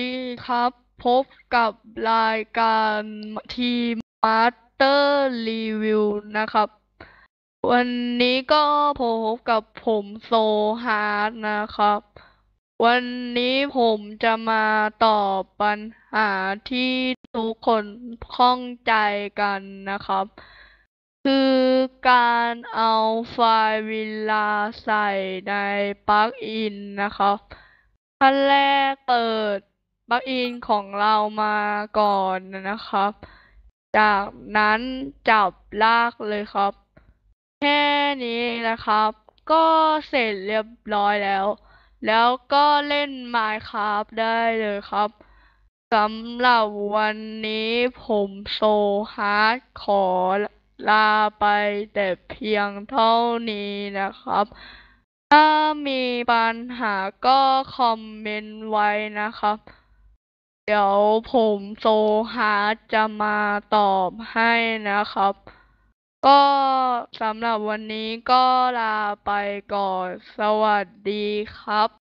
ดีครับ พบกับรายการทีมมาสเตอร์รีวิวนะครับ วันนี้ก็พบกับผมโซฮาร์ดนะครับ วันนี้ผมจะมาตอบปัญหาที่ทุกคนข้องใจกันนะครับ คือการเอาไฟล์วิลลาใส่ในปลั๊กอินนะครับขั้นแรกเปิด ลั๊กอินของเรามาก่อนนะครับ จากนั้นจับลากเลยครับ แค่นี้นะครับ ก็เสร็จเรียบร้อยแล้ว แล้วก็เล่น Minecraft ได้เลยครับสำหรับวันนี้ผมโซฮาร์ดขอลาไปแต่เพียงเท่านี้นะครับ ถ้ามีปัญหาก็คอมเมนต์ไว้นะครับ เดี๋ยวผมโซฮาร์ดจะมาตอบให้นะครับ ก็สำหรับวันนี้ก็ลาไปก่อน สวัสดีครับ